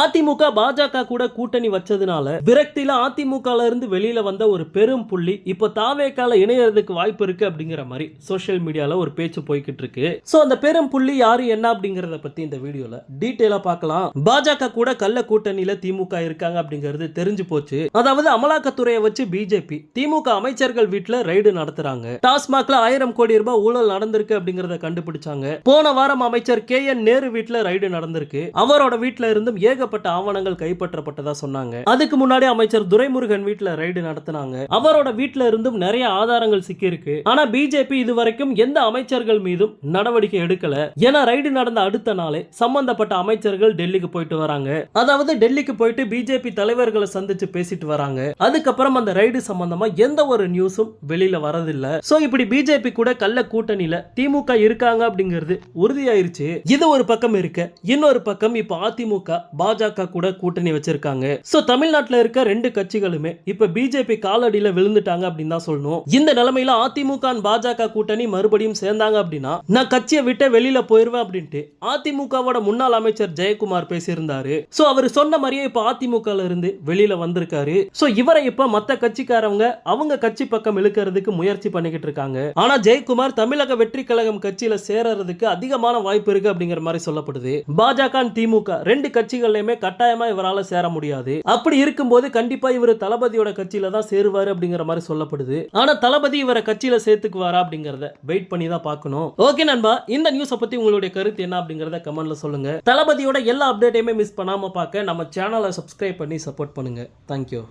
அதிமுக பாஜக கூட கூட்டணி வச்சதுனால விரக்தியில அதிமுக இருந்து வெளியில வந்த ஒரு பெரும் புள்ளி இப்போ தாவேக்கால இணையறதுக்கு வாய்ப்பு இருக்கு அப்படிங்கிற மாதிரி சோசியல் மீடியால ஒரு பேச்சு போய்கிட்டு இருக்கு. சோ அந்த பெரும் புள்ளி யாரு என்ன அப்படிங்கறத பத்தி இந்த வீடியோல டீட்டெயிலா பார்க்கலாம். பாஜக கூட கள்ள கூட்டணியில திமுக இருக்காங்க அப்படிங்கிறது தெரிஞ்சு போச்சு. அதாவது அமலாக்கத்துறையை வச்சு பிஜேபி திமுக அமைச்சர்கள் வீட்டுல ரைடு நடத்துறாங்க. டாஸ்மாக்ல ஆயிரம் கோடி ரூபாய் ஊழல் நடந்திருக்கு அப்படிங்கறத கண்டுபிடிச்சாங்க. போன வாரம் அமைச்சர் கே என் நேரு வீட்டுல ரைடு நடந்திருக்கு. அவரோட வீட்டுல இருந்தும் ஏகப்பட்ட ஆவணங்கள் கைப்பற்றப்பட்டதா சொன்னாங்க. அதுக்கு முன்னாடி அமைச்சர் துரைமுருகன் வீட்டுல ரைடு நடத்தினாங்க. அவரோட வீட்டுல இருந்தும் நிறைய ஆதாரங்கள் சிக்கி இருக்கு ஆனா பிஜேபி இதுவரைக்கும் எந்த அமைச்சர்கள் மீதும் நடவடிக்கை எடுக்கல. ஏன்னா ரைடு நடந்த அடுத்த நாளே சம்பந்தப்பட்ட அமைச்சர்கள் டெல்லிக்கு போயிட்டு வராங்க. அதாவது டெல்லிக்கு போயிட்டு பிஜேபி தலைவர்களை சந்திச்சு பேசிட்டு வராங்க. அதுக்கப்புறம் அந்த ரைடு சம்பந்தமா எந்த ஒரு நியூஸும் வெளியில வரதில்ல. சோ இப்படி பிஜேபி கூட கள்ள கூட்டணியில திமுக இருக்காங்க அப்படிங்கிறது உறுதியாயிருச்சு. இது ஒரு பக்கம் இருக்க. இன்னொரு பக்கம் இப்ப அதிமுக பாஜக கூட கூட்டணி வச்சிருக்காங்க. சோ தமிழ்நாட்டுல இருக்க ரெண்டு கட்சிகளுமே இப்ப பிஜேபி காலடியில விழுந்துட்டாங்க அப்படின்னு தான் சொல்லணும். இந்த நிலைமையில அதிமுக பாஜக கூட்டணி மறுபடியும் சேர்ந்தாங்க அப்படின்னா நான் கட்சியை விட்டு வெளியில போயிருவேன் அப்படின்ட்டு அதிமுகவோட முன்னாள் அமைச்சர் ஜெயக்குமார் பேசியிருந்தாரு. சோ அவர் சொன்ன மாதிரியே இப்ப அதிமுக இருந்து வெளியில வந்திருக்காரு. சோ இவரை இப்ப மத்த கட்சிக்காரவங்க அவங்க கட்சி பக்கம் இழுக்கிறதுக்கு முயற்சி பண்ணிக்கிட்டு இருக்காங்க. ஆனா ஜெயக்குமார் தமிழக வெற்றி கழகம் கட்சியில சேரறதுக்கு அதிகமான வாய்ப்பு இருக்கு அப்படிங்கிற மாதிரி சொல்லப்படுது. பாஜக திமுக ரெண்டு கட்சிகள் கட்சிகள்லயுமே கட்டாயமா இவரால் சேர முடியாது. அப்படி இருக்கும்போது கண்டிப்பா இவர் தளபதியோட கட்சியில தான் சேருவாரு அப்படிங்கிற மாதிரி சொல்லப்படுது. ஆனா தளபதி இவரை கட்சியில சேர்த்துக்குவாரா அப்படிங்கறத வெயிட் பண்ணி தான் பார்க்கணும். ஓகே நண்பா இந்த நியூஸை பத்தி உங்களுடைய கருத்து என்ன அப்படிங்கறத கமெண்ட்ல சொல்லுங்க. தளபதியோட எல்லா அப்டேட்டையுமே மிஸ் பண்ணாம பார்க்க நம்ம சேனலை சப்ஸ்கிரைப் பண்ணி சப்போர்ட் பண்ணுங்க. தேங்க்யூ